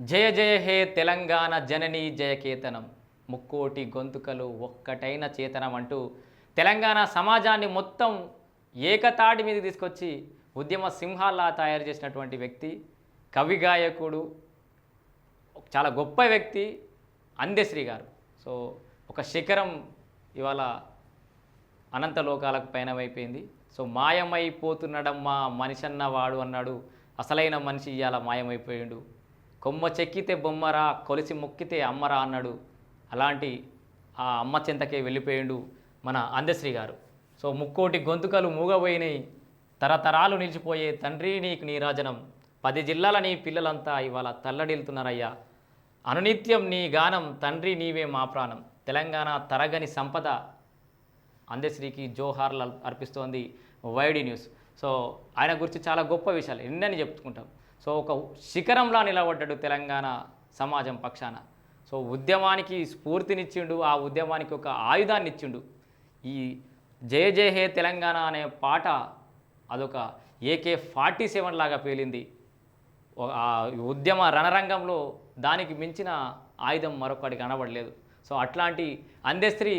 జయ జయ హే తెలంగాణ జనని జయకేతనం ముక్కోటి గొంతుకలు ఒక్కటైన చేతనం అంటూ తెలంగాణ సమాజాన్ని మొత్తం ఏకతాటి మీద తీసుకొచ్చి ఉద్యమ సింహాల్లా తయారు చేసినటువంటి వ్యక్తి కవి గాయకుడు చాలా గొప్ప వ్యక్తి అందశ్రీ గారు. సో ఒక శిఖరం ఇవాళ అనంత లోకాలకు పయనమైపోయింది. సో మాయమైపోతున్నాడమ్మా మనిషన్న వాడు అన్నాడు. అసలైన మనిషి ఇవాళ మాయమైపోయిండు. కొమ్మ చెక్కితే బొమ్మరా కొలిసి మొక్కితే అమ్మరా అన్నాడు. అలాంటి ఆ అమ్మ చెంతకే వెళ్ళిపోయిండు మన అందశ్రీ గారు. సో ముక్కోటి గొంతుకలు మూగబోయినాయి తరతరాలు నిలిచిపోయే తండ్రి నీకు నీరాజనం పది జిల్లాల నీ పిల్లలంతా ఇవాళ తల్లడిల్తున్నారయ్యా. అనునిత్యం నీ గానం తండ్రి నీవే మా ప్రాణం. తెలంగాణ తరగని సంపద అందశ్రీకి జోహార్లు అర్పిస్తోంది వైడి న్యూస్. సో ఆయన గురించి చాలా గొప్ప విషయాలు ఎన్నని చెప్పుకుంటాం. సో ఒక శిఖరంలా నిలబడ్డాడు తెలంగాణ సమాజం పక్షాన. సో ఉద్యమానికి స్ఫూర్తినిచ్చిండు ఆ ఉద్యమానికి ఒక ఆయుధాన్ని ఇచ్చిండు ఈ జయ జయ హే తెలంగాణ అనే పాట అదొక ఏకే ఫార్టీ సెవెన్ లాగా పేలింది. ఆ ఉద్యమ రణరంగంలో దానికి మించిన ఆయుధం మరొకటి కనబడలేదు. సో అట్లాంటి అందెస్త్రీ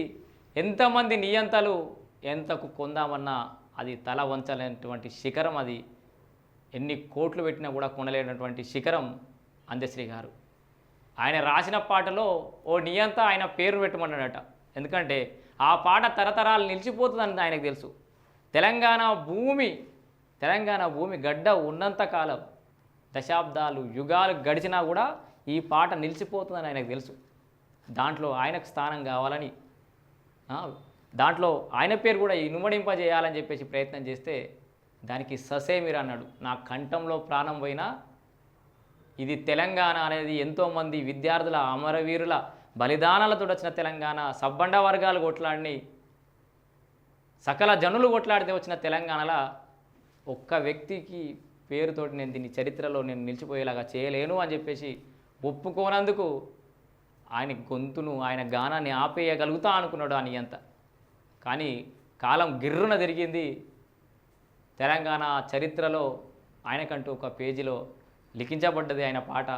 ఎంతమంది నియంతలు ఎంతకు కొందామన్నా అది తల వంచలేనటువంటి శిఖరం అది. ఎన్ని కోట్లు పెట్టినా కూడా కొనలేనటువంటి శిఖరం అందశ్రీ గారు. ఆయన రాసిన పాటలో ఓ నియంత ఆయన పేరు పెట్టమన్నాడట. ఎందుకంటే ఆ పాట తరతరాలు నిలిచిపోతుందని ఆయనకు తెలుసు. తెలంగాణ భూమి తెలంగాణ భూమి గడ్డ ఉన్నంత కాలం దశాబ్దాలు యుగాలు గడిచినా కూడా ఈ పాట నిలిచిపోతుందని ఆయనకు తెలుసు. దాంట్లో ఆయనకు స్థానం కావాలని దాంట్లో ఆయన పేరు కూడా ఇనుమడింపజేయాలని చెప్పేసి ప్రయత్నం చేస్తే దానికి ససేమిర్ అన్నాడు. నా కంఠంలో ప్రాణం పోయినా ఇది తెలంగాణ అనేది ఎంతోమంది విద్యార్థుల అమరవీరుల బలిదానాలతో వచ్చిన తెలంగాణ సబ్బండ వర్గాలు కొట్లాడిని సకల జనులు కొట్లాడితే వచ్చిన తెలంగాణలో ఒక్క వ్యక్తికి పేరుతోటి నేను దీన్ని చరిత్రలో నేను నిలిచిపోయేలాగా చేయలేను అని చెప్పేసి ఒప్పుకోనందుకు ఆయన గొంతును ఆయన గానాన్ని ఆపేయగలుగుతా అనుకున్నాడు అని అంత కానీ కాలం గిర్రున తిరిగింది తెలంగాణ చరిత్రలో ఆయనకంటూ ఒక పేజీలో లిఖించబడ్డది ఆయన పాట.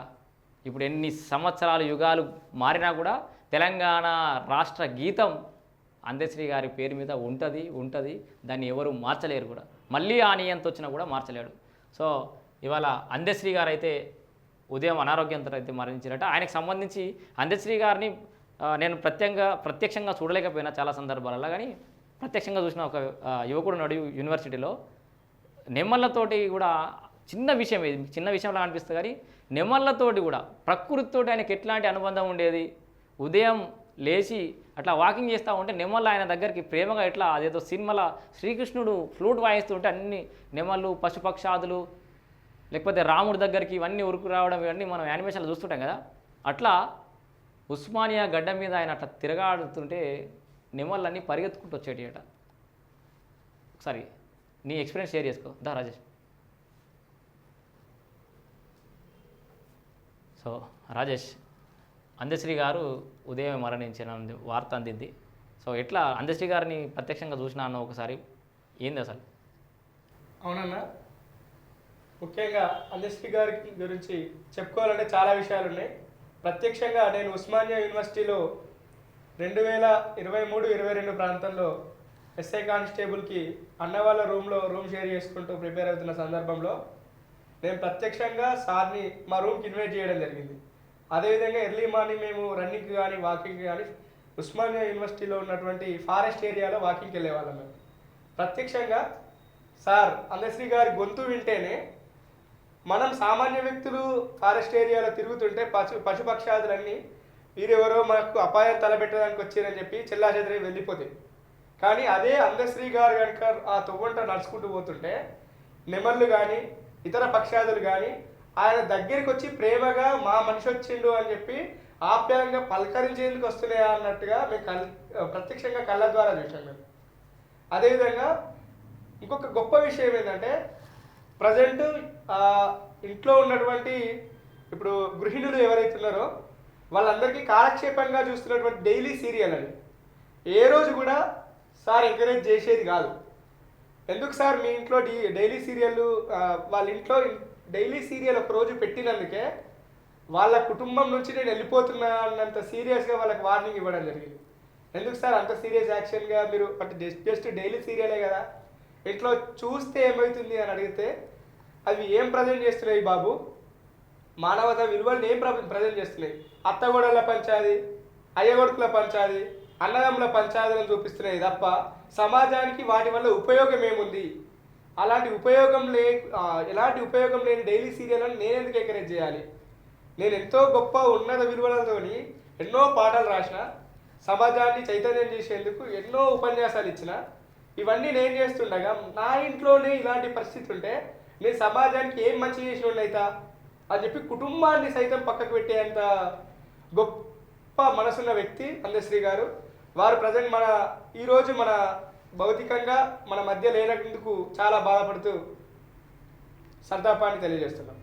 ఇప్పుడు ఎన్ని సంవత్సరాలు యుగాలు మారినా కూడా తెలంగాణ రాష్ట్ర గీతం అందశ్రీ గారి పేరు మీద ఉంటుంది ఉంటుంది. దాన్ని ఎవరు మార్చలేరు కూడా. మళ్ళీ ఆ నియంతో వచ్చినా కూడా మార్చలేడు. సో ఇవాళ అందశ్రీ గారు అయితే ఉదయం అనారోగ్యంతో అయితే మరణించారట. ఆయనకు సంబంధించి అందశ్రీ గారిని నేను ప్రత్యంగా ప్రత్యక్షంగా చూడలేకపోయినా చాలా సందర్భాలలో. కానీ ప్రత్యక్షంగా చూసిన ఒక యువకుడు నడు యూనివర్సిటీలో. నెమ్మళ్ళతోటి కూడా చిన్న విషయం ఇది. చిన్న విషయంలా అనిపిస్తుంది కానీ నెమ్మళ్ళతోటి కూడా ప్రకృతితోటి ఆయనకి ఎట్లాంటి అనుబంధం ఉండేది? ఉదయం లేచి అట్లా వాకింగ్ చేస్తూ ఉంటే నెమ్మళ్ళు ఆయన దగ్గరికి ప్రేమగా ఎట్లా అదేదో సినిమాల శ్రీకృష్ణుడు ఫ్లూట్ వాయిస్తుంటే అన్ని నెమళ్ళు పశుపక్షాదులు లేకపోతే రాముడి దగ్గరికి ఇవన్నీ ఉరుకు రావడం ఇవన్నీ మనం యానిమేషన్లో చూస్తుంటాం కదా. అట్లా ఉస్మానియా గడ్డ మీద ఆయన అట్లా తిరగాడుతుంటే నెమళ్ళన్నీ పరిగెత్తుకుంటూ వచ్చేటియట. ఒకసారి నీ ఎక్స్పీరియన్స్ షేర్ చేసుకో. దా రాజేష్. సో రాజేష్ అందశ్రీ గారు ఉదయం మరణించిన వార్త అందింది. సో ఎట్లా అందశ్రీ గారిని ప్రత్యక్షంగా చూసినా అన్న ఒకసారి ఏంది అసలు? అవునన్నా ముఖ్యంగా అందశ్రీ గారి గురించి చెప్పుకోవాలంటే చాలా విషయాలు ఉన్నాయి ప్రత్యక్షంగా నేను ఉస్మానియా యూనివర్సిటీలో రెండు వేల ఇరవై మూడు ఇరవై రెండు ప్రాంతంలో ఎస్ఐ కానిస్టేబుల్కి అన్న వాళ్ళ రూమ్లో రూమ్ షేర్ చేసుకుంటూ ప్రిపేర్ అవుతున్న సందర్భంలో నేను ప్రత్యక్షంగా సార్ని మా రూమ్కి ఇన్వైట్ చేయడం జరిగింది. అదేవిధంగా ఎర్లీ మార్నింగ్ మేము రన్నింగ్ కానీ వాకింగ్ కానీ ఉస్మానియా యూనివర్సిటీలో ఉన్నటువంటి ఫారెస్ట్ ఏరియాలో వాకింగ్కి వెళ్ళేవాళ్ళం మేము. ప్రత్యక్షంగా సార్ అందశ్రీ గారి గొంతు వింటేనే మనం సామాన్య వ్యక్తులు ఫారెస్ట్ ఏరియాలో తిరుగుతుంటే పశు పశుపక్షాదులన్నీ వీరెవరో మనకు అపాయం తలపెట్టడానికి వచ్చారని చెప్పి చెల్లాచెదరి వెళ్ళిపోతాయి కానీ అదే అందశ్రీ గారు కనుక ఆ తొవ్వంట నడుచుకుంటూ పోతుంటే నెమళ్ళు కానీ ఇతర పక్షాదులు కానీ ఆయన దగ్గరికి వచ్చి ప్రేమగా మా మనిషి వచ్చిండు అని చెప్పి ఆప్యాయంగా పలకరించేందుకు వస్తున్నాయా అన్నట్టుగా మేము కల్ ప్రత్యక్షంగా కళ్ళ ద్వారా చూసాం మేము. అదేవిధంగా ఇంకొక గొప్ప విషయం ఏంటంటే ప్రజెంట్ ఇంట్లో ఉన్నటువంటి ఇప్పుడు గృహిణులు ఎవరైతే ఉన్నారో వాళ్ళందరికీ కాలక్షేపంగా చూస్తున్నటువంటి డైలీ సీరియల్ అని ఏ రోజు కూడా సార్ ఎంకరేజ్ చేసేది కాదు. ఎందుకు సార్ మీ ఇంట్లో డీ డైలీ సీరియల్ వాళ్ళ ఇంట్లో డైలీ సీరియల్ ఒక రోజు పెట్టినందుకే వాళ్ళ కుటుంబం నుంచి నేను వెళ్ళిపోతున్నా అన్నంత సీరియస్గా వాళ్ళకి వార్నింగ్ ఇవ్వడం జరిగింది. ఎందుకు సార్ అంత సీరియస్ యాక్షన్గా మీరు అంటే జస్ట్ జస్ట్ డైలీ సీరియలే కదా. ఇంట్లో చూస్తే ఏమవుతుంది అని అడిగితే అవి ఏం ప్రజెంట్ చేస్తున్నాయి బాబు? మానవత విలువలను ఏం ప్రజెంట్ చేస్తున్నాయి? అత్తగోడల పంచాది అయ్యగొడుకుల పంచాది అన్నదమ్ముల పంచాయతీలను చూపిస్తున్నాయి తప్ప సమాజానికి వాటి వల్ల ఉపయోగం ఏముంది? అలాంటి ఉపయోగం లే ఎలాంటి ఉపయోగం లేని డైలీ సీరియల్ని నేను ఎందుకు ఎంకరేజ్ చేయాలి? నేను ఎంతో గొప్ప ఉన్నత విలువలతోని ఎన్నో పాటలు రాసిన సమాజాన్ని చైతన్యం చేసేందుకు ఎన్నో ఉపన్యాసాలు ఇచ్చిన ఇవన్నీ నేను చేస్తుండగా నా ఇంట్లోనే ఇలాంటి పరిస్థితి ఉంటే నేను సమాజానికి ఏం మంచి చేసిన అవుతా అని చెప్పి కుటుంబాన్ని సైతం పక్కకు పెట్టేంత గొప్ప మనసున్న వ్యక్తి అందశ్రీ గారు వారు ప్రజెంట్ మన ఈరోజు మన భౌతికంగా మన మధ్య లేనందుకు చాలా బాధపడుతూ సంతాపాన్ని తెలియజేస్తున్నాం.